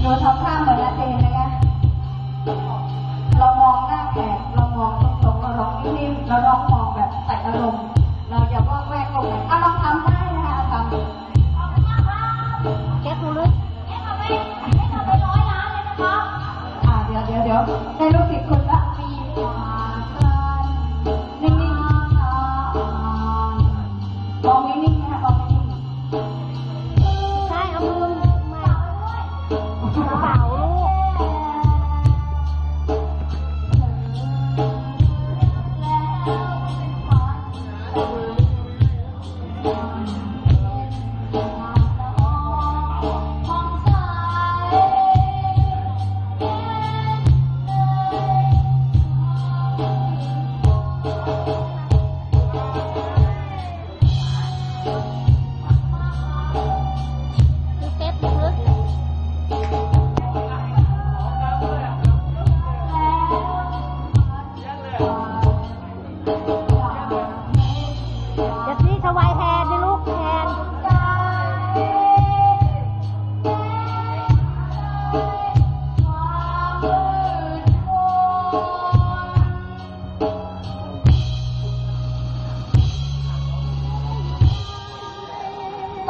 你要他看回来。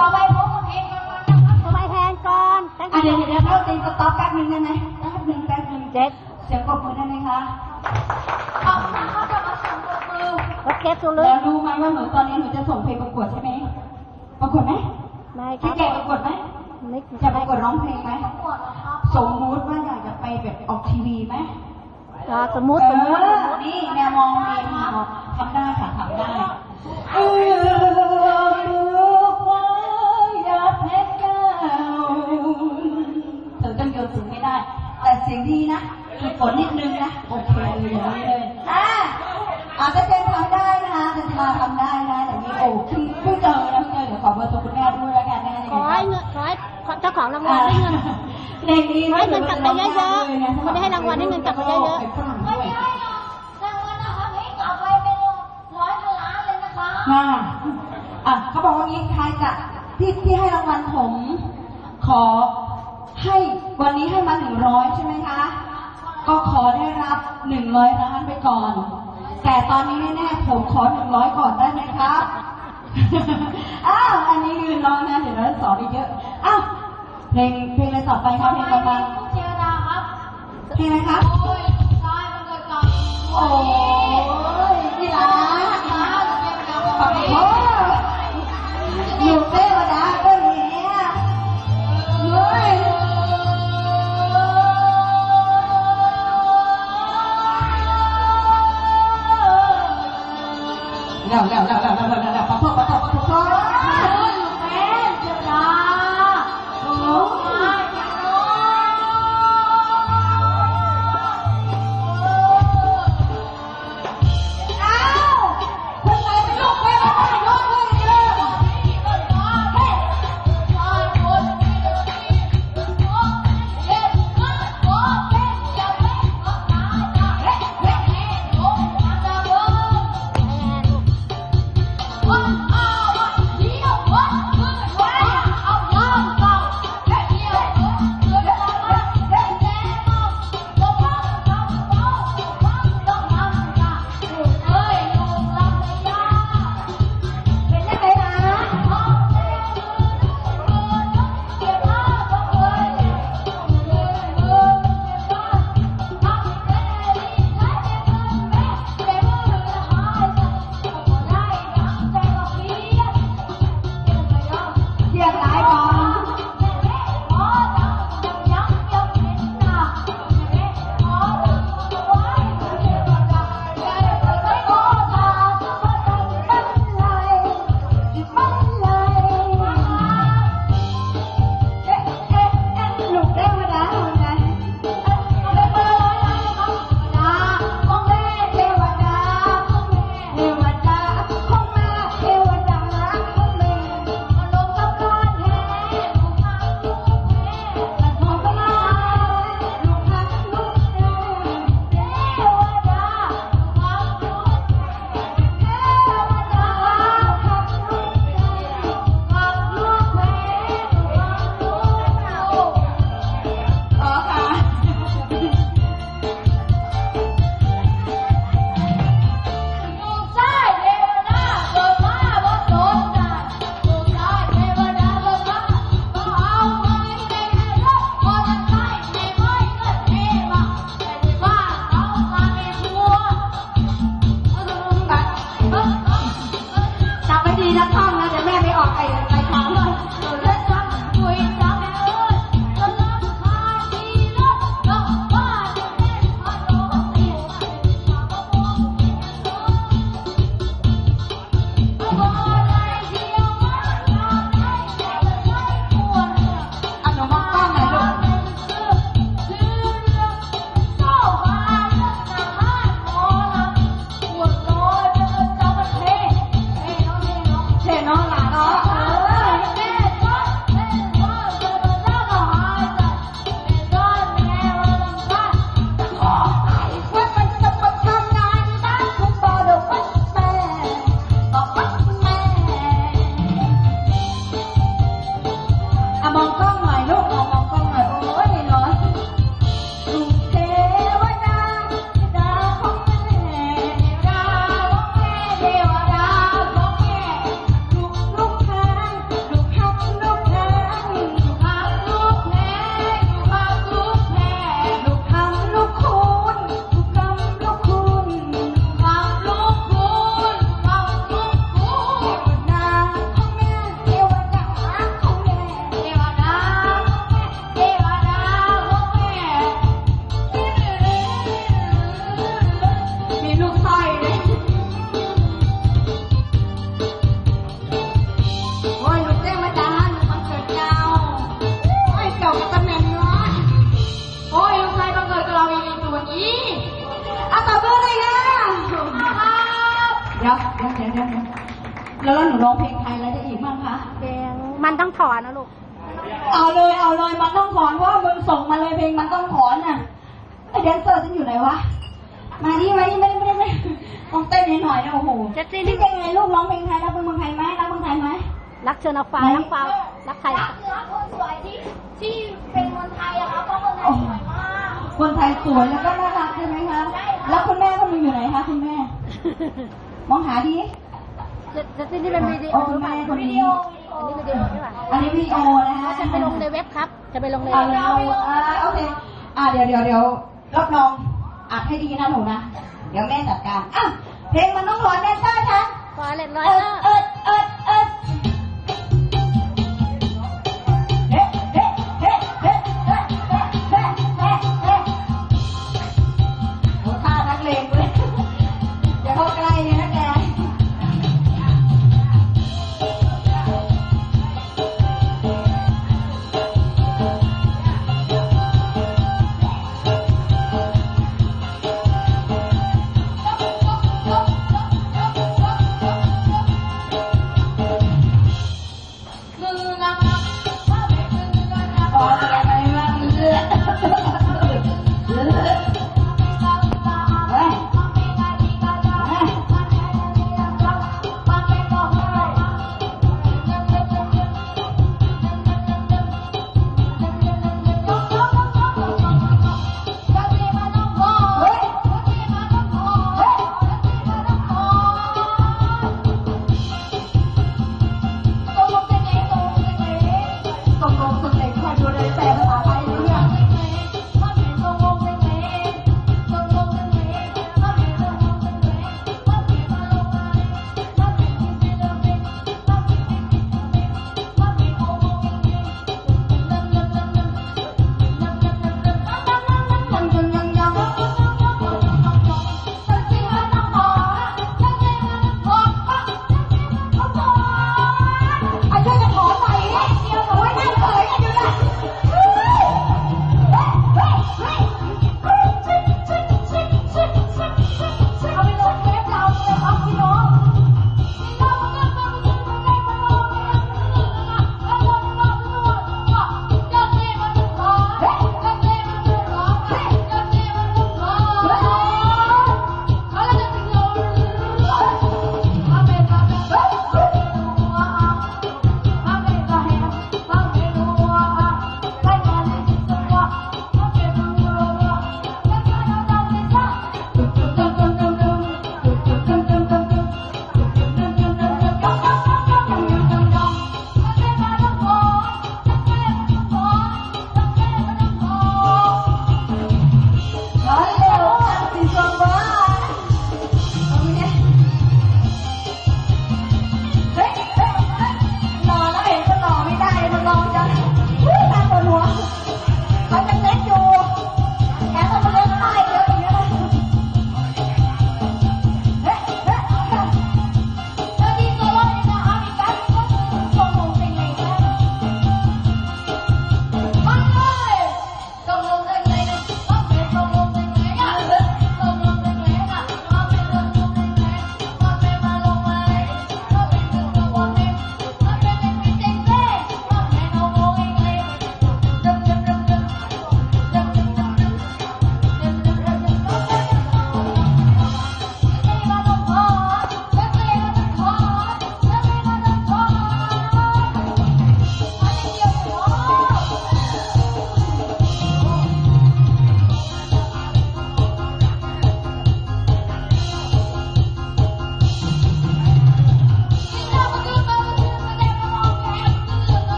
ต่อไปพบกับเพลงรางวัลนะครับถวายแทนก่อนตั้งอะเดี๋ยวเดี๋ยวเราตีสต็อปแป๊บนึงได้ไหมแป๊บนึงแป๊บนึงเจ็ดเสียงปรบมือได้ไหมคะขอบคุณค่ะสำหรับเสียงปรบมือก็เก็บหูลึแล้กวรู้ไหมว่าหนูตอนนี้หนูจะส่งเพลงประกวดใช่ไหมประกวดไหมไม่คคิรัดบอยากประกวดไหมไม่จะประกวดร้องเพลงไหมสมมุติว่าอยากจะไปแบบออกทีวีไหม อ่าสมมุติเอสมมติอนี่แนวมองเลงทำได้ค่ะทำได้ เพลงนี้ขอให้เงินกลับไปเยอะๆไม่ได้ให้รางวัลให้เงินกลับไปเยอะๆเป็นฝรั่งด้วยรางวัลนะคะให้กลับไปเป็นร้อยพันล้านเลยนะคะมาอะเขาบอกว่างี้ใครจะที่ที่ให้รางวัลผมขอให้วันนี้ให้มาหนึ่งร้อยใช่ไหมคะ ก็ขอได้รับหนึ่งร้อยล้านไปก่อน แต่ตอนนี้แน่ๆผมขอหนึ่งร้อยก่อนได้ไหมครับ อ้าว อันนี้ยืนรอนะเดี๋ยวเราจะสอนอีกเยอะ อ้าว เพลงเพลงอะไรต่อไปคะเพลงประมาณเจรดาครับเพลงอะไรคะโอ้ยตายมันเกิดกับโอ้ ดี๋ยวเดี๋ยวเดี๋ยวเดี๋ยวเดี๋ยวแล้วแล้วหนูร้องเพลงไทยอะไรได้อีกบ้างคะ เพลงมันต้องถอนนะลูก เอาเลยเอาเลยมันต้องถอนเพราะว่ามึงส่งมาเลยเพลงมันต้องถอนน่ะไอแดนเซอร์ฉันอยู่ไหนวะ มาดิมาดิมาดิมาดิมาดิต้องเต้นนิดหน่อยนะโอ้โหเจ็ดสินี่เป็นไงลูกร้องเพลงไทยรักเมืองไทยไหมรักเมืองไทยไหม รักเชิญเอาฟ้าไหน รักฟ้ารักไทยรักเนื้อคนสวยที่ที่เป็นคนไทยอะครับเพราะคนไทยสวยมากคนไทยสวยแล้วก็น่ารักใช่ไหมคะ แล้วคุณแม่คนหนึงอยู่ไหนคะคุณแม่ มองหาดิเจ็ดเจ็ดสินี่เป็นวิดีโอโอ้คุณแม่คนนี้อันนี้วิดีโอใช่ป่ะอันนี้วิดีโอนะคะจะไปลงในเว็บครับ จะไปลงในเอาเว็บเลยเอาอ่าโอเคอ่าเดี๋ยวเดี๋ยวเดี๋ยวรับรองอัดให้ดีนะหนูนะ เดี๋ยวแม่จัดการอะเพลงมันต้องร้อนแดนเซอร์ฉันฟอร์เรนร้อยเอิดห้าเอิดเอิด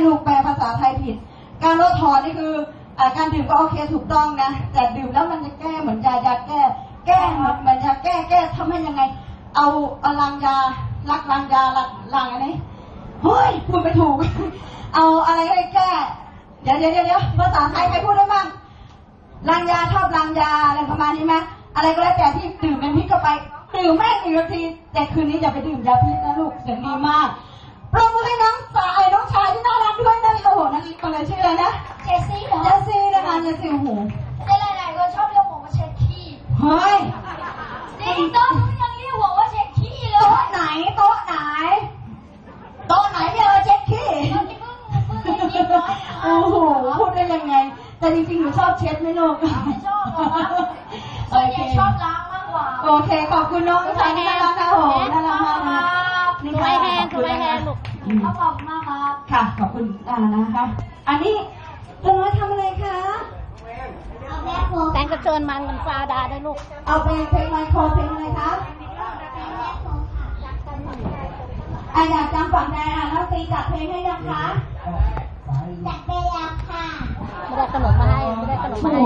ไม่ใช่ลูกแปลภาษาไทยผิด การลดถอนนี่คืออการดื่มก็โอเคถูกต้องนะ แต่ดื่มแล้วมันจะแก้เหมือนยายาแก้ แก้เหมือนยาแก้แก้ทำให้ยังไง เอาเอาลังยาลักลังยาลักลังอันนี้เฮ้ยพูดไม่ถูก เอาอะไรให้แก้ เดี๋ยวเดี๋ยวเดี๋ยวภาษาไทยใครพูดได้บ้างลังยาชอบลังยาอะไรประมาณนี้ไหมอะไรก็แล้วแต่ที่ดื่มเป็นพิษเข้าไปดื่มแม่งหนึ่งนาทีแต่คืนนี้อย่าไปดื่มยาพิษนะลูกเสียงดีมาก ซี่นะคะเจสซี่โอ้โหแต่หลายๆคนชอบเรียกผมว่าเช็ดขี้เฮ้ยจริงๆต้องยังเรียกผมว่าเช็ดขี้เลโต๊ะยไหนโต๊ะไหนโต๊ะไหนเนี่ยเราเช็คขี้ตอนที่เพิ่งเพิ่งได้ยินน้อยนะโอ้โหพูดได้ยังไง แต่จริงๆหนูชอบเช็ดไหมลูกไม่ชอบหรอกครับส่วนใหญ่ชอบล้างมากกว่าโอเคขอบคุณน้องชายที่น่ารักนะโอ้โหน่ารักมากนะสไลด์แฮนด์สไลด์แฮนด์ลูกอืมขอบคุณมากครับค่ะขอบคุณอ่านะคะอันนี้ เธอน้อยทำอะไรคะเอาแม่โคแต่งกระเจิญมันกันฟาดาได้ลูก เอาเพลงเพลงไมโครเพลงอะไรคะอะอยากจำฝังใจอะแล้วตีจัดเพลงให้ยังคะจัดไปแล้วค่ะไม่ได้ขนมมาให้ไม่ได้ขนมมาให้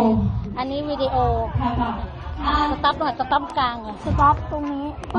อันนี้วิดีโอค่ะค่ะอ่าสต็อปหน่อยสต็อปกลางอะสต็อปตรงนี้